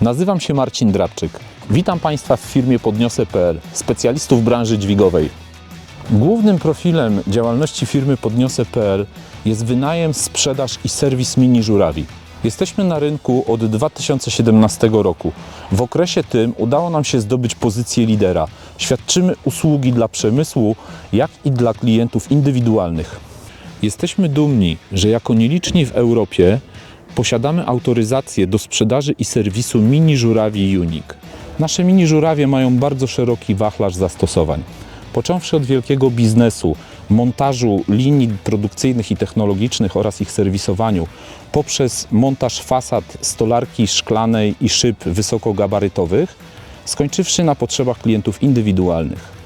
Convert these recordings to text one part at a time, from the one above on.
Nazywam się Marcin Drabczyk. Witam Państwa w firmie Podniosę.pl, specjalistów branży dźwigowej. Głównym profilem działalności firmy Podniosę.pl jest wynajem, sprzedaż i serwis mini żurawi. Jesteśmy na rynku od 2017 roku. W okresie tym udało nam się zdobyć pozycję lidera. Świadczymy usługi dla przemysłu, jak i dla klientów indywidualnych. Jesteśmy dumni, że jako nieliczni w Europie posiadamy autoryzację do sprzedaży i serwisu mini żurawi Unique. Nasze mini żurawie mają bardzo szeroki wachlarz zastosowań. Począwszy od wielkiego biznesu, montażu linii produkcyjnych i technologicznych oraz ich serwisowaniu, poprzez montaż fasad stolarki szklanej i szyb wysokogabarytowych, skończywszy na potrzebach klientów indywidualnych.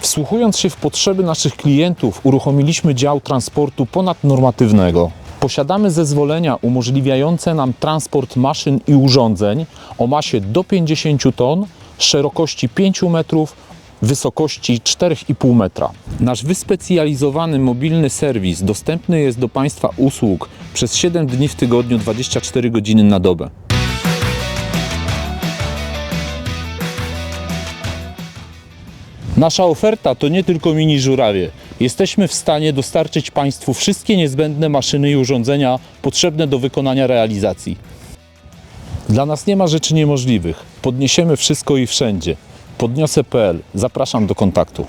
Wsłuchując się w potrzeby naszych klientów, uruchomiliśmy dział transportu ponadnormatywnego. Posiadamy zezwolenia umożliwiające nam transport maszyn i urządzeń o masie do 50 ton, szerokości 5 metrów, wysokości 4,5 metra. Nasz wyspecjalizowany mobilny serwis dostępny jest do Państwa usług przez 7 dni w tygodniu, 24 godziny na dobę. Nasza oferta to nie tylko mini żurawie. Jesteśmy w stanie dostarczyć Państwu wszystkie niezbędne maszyny i urządzenia potrzebne do wykonania realizacji. Dla nas nie ma rzeczy niemożliwych. Podniesiemy wszystko i wszędzie. Podniosę.pl. Zapraszam do kontaktu.